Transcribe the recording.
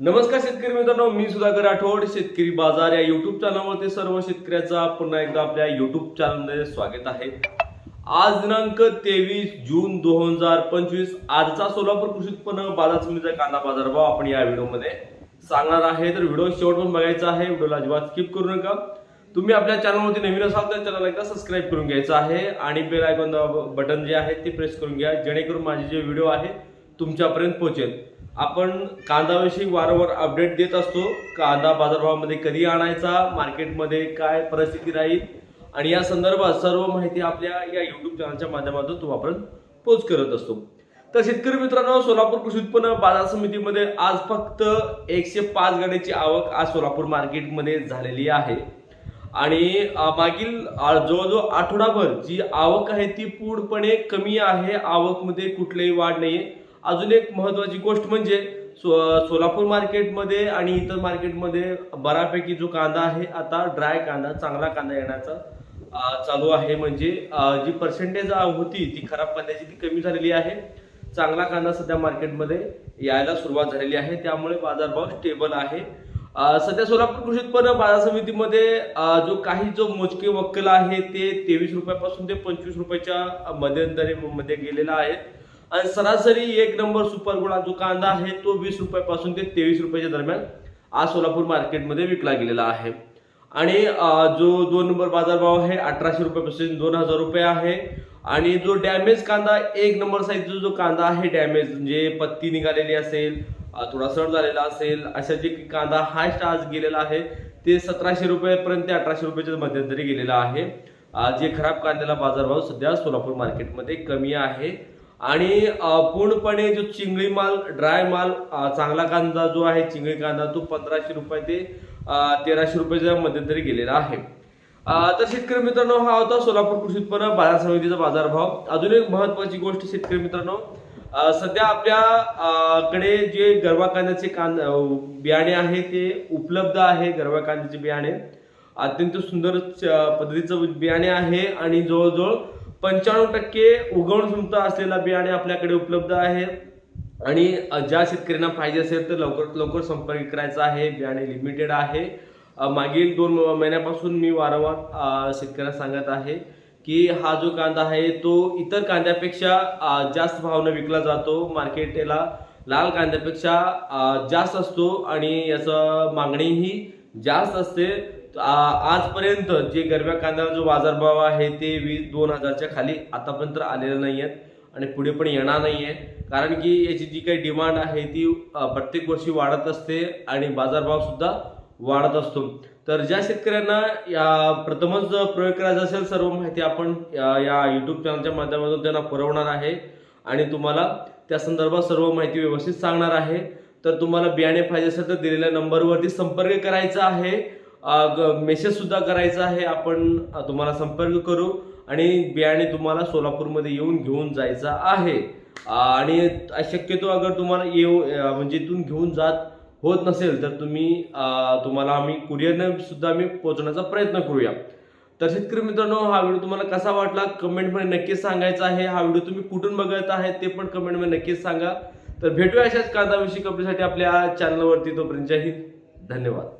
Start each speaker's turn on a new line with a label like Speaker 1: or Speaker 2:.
Speaker 1: नमस्कार शेतकरी मित्रांनो मी सुधाकर राठोड शेतकरी बाजार या युट्यूब चॅनलवरती सर्व शेतकऱ्याचा पुन्हा एकदा आपल्या युट्यूब चॅनलमध्ये स्वागत आहे. आज दिनांक तेवीस जून दोन हजार पंचवीस आजचा सोलापूर कृषी उत्पन्न बाजार समितीचा कांदा बाजारभाव आपण या व्हिडिओमध्ये सांगणार आहे. तर व्हिडिओ शेवट पण बघायचा आहे व्हिडिओला अजिबात स्किप करू नका. तुम्ही आपल्या चॅनलवरती नवीन असाल तर चॅनल एकदा सबस्क्राईब करून घ्यायचं आहे आणि बेल आयकॉन बटन जे आहे ते प्रेस करून घ्या जेणेकरून माझे जे व्हिडिओ आहे तुमच्यापर्यंत पोहोचेल. आपण कांदाविषयी वारंवार अपडेट देत असतो. कांदा बाजारभावामध्ये कधी आणायचा मार्केटमध्ये काय परिस्थिती राहील? आणि या संदर्भात सर्व माहिती आपल्या या युट्यूब चॅनलच्या माध्यमातून तुम्हापर्यंत पोच करत असतो. तर शेतकरी मित्रांनो सोलापूर कृषी उत्पन्न बाजार समितीमध्ये आज फक्त एकशे पाच गाड्याची आवक आज सोलापूर मार्केटमध्ये झालेली आहे. आणि मागील जवळजवळ आठवडाभर जी आवक आहे ती पूर्णपणे कमी आहे. आवकमध्ये कुठलीही वाढ नाहीये. अजून एक महत्वाची गोष्ट म्हणजे सो सोलापूर मार्केटमध्ये आणि इतर मार्केटमध्ये बऱ्यापैकी जो कांदा आहे आता ड्राय कांदा चांगला कांदा येण्याचा चालू आहे. म्हणजे जी पर्सेंटेज होती ती खराब कांद्याची ती कमी झालेली आहे. चांगला कांदा सध्या मार्केटमध्ये यायला सुरुवात झालेली आहे. त्यामुळे बाजारभाव स्टेबल आहे. सध्या सोलापूर कृषी उत्पन्न बाजार समितीमध्ये जो काही जो मोजके वक्कल आहे ते तेवीस रुपयापासून ते पंचवीस रुपयाच्या मध्यंतरी मध्ये गेलेला आहे. आणि सरासरी एक नंबर सुपर गुळा जो कांदा आहे तो वीस रुपयापासून ते तेवीस रुपयाच्या दरम्यान आज सोलापूर मार्केटमध्ये विकला गेलेला आहे. आणि जो दोन नंबर बाजारभाव आहे अठराशे रुपयापासून दोन हजार रुपये आहे. आणि जो डॅमेज कांदा एक नंबर साईजचा जो कांदा आहे डॅमेज म्हणजे पत्ती निघालेली असेल थोडा सड झालेला असेल अशा जे कांदा हायस्ट आज गेलेला आहे ते सतराशे रुपयापर्यंत ते अठराशे रुपयाच्या मध्यंतरी गेलेला आहे. जे खराब कांद्याला बाजारभाव सध्या सोलापूर मार्केटमध्ये कमी आहे. आणि पूर्णपणे जो चिंगळी माल ड्राय माल चांगला कांदा जो आहे चिंगळी कांदा तो पंधराशे रुपये ते तेराशे रुपयाच्या मध्यंतरी गेलेला आहे. तर शेतकरी मित्रांनो हा होता सोलापूर कृषी उत्पन्न बाजार समितीचा बाजारभाव. अजून एक महत्वाची गोष्ट शेतकरी मित्रांनो सध्या आपल्या कडे जे गरवा कांद्याचे कांदा बियाणे आहे ते उपलब्ध आहे गरवा कांद्याचे बियाणे. अत्यंत सुंदर च- पद्धतीचं बियाणे आहे आणि जवळजवळ पंच्याण्णव टक्के उगवण क्षमता असलेला बियाणे आपल्याकडे उपलब्ध आहे. आणि ज्या शेतकऱ्यांना पाहिजे असेल तर लवकर लवकर संपर्क करायचा आहे. बियाणे लिमिटेड आहे. मागील दोन महिन्यापासून मी वारंवार शेतकऱ्यांना सांगत आहे की हा जो कांदा आहे तो इतर कांद्यापेक्षा जास्त भावनं विकला जातो. मार्केटला लाल कांद्यापेक्षा जास्त असतो आणि याचं मागणीही जास्त असते. आजपर्यंत जे गरम्या कांद्याला जो बाजारभाव आहे ते वीस दोन हजारच्या खाली आतापर्यंत आलेलं नाही आहेत आणि पुढे पण येणार नाही आहे कारण की याची जी काही डिमांड आहे ती प्रत्येक वर्षी वाढत असते आणि बाजारभावसुद्धा वाढत असतो. तर ज्या शेतकऱ्यांना या प्रथमच प्रयोग करायचा असेल सर्व माहिती आपण या यूट्यूब चॅनलच्या माध्यमातून त्यांना पुरवणार आहे. आणि तुम्हाला त्या संदर्भात सर्व माहिती व्यवस्थित सांगणार आहे. तर तुम्हाला बियाणे पाहिजे असेल तर दिलेल्या नंबरवरती संपर्क करायचा आहे. मेसेजसुद्धा करायचा आहे. आपण तुम्हाला संपर्क करू आणि बियाणे तुम्हाला सोलापूरमध्ये येऊन घेऊन जायचं आहे. आणि शक्यतो अगर तुम्हाला येऊ म्हणजे इथून घेऊन जात होत नसेल तर तुम्ही तुम्हाला आम्ही कुरिअरने सुद्धा आम्ही पोहोचण्याचा प्रयत्न करूया. तर शेतकरी मित्रांनो हा व्हिडिओ तुम्हाला कसा वाटला? कमेंटमध्ये नक्कीच सांगायचा आहे. हा व्हिडिओ तुम्ही कुठून बघत आहे ते पण कमेंटमध्ये नक्कीच सांगा. तर भेटूया अशाच कांदाविषयी कपड्यासाठी आपल्या चॅनलवरती तोपर्यंत जय हिंद. धन्यवाद.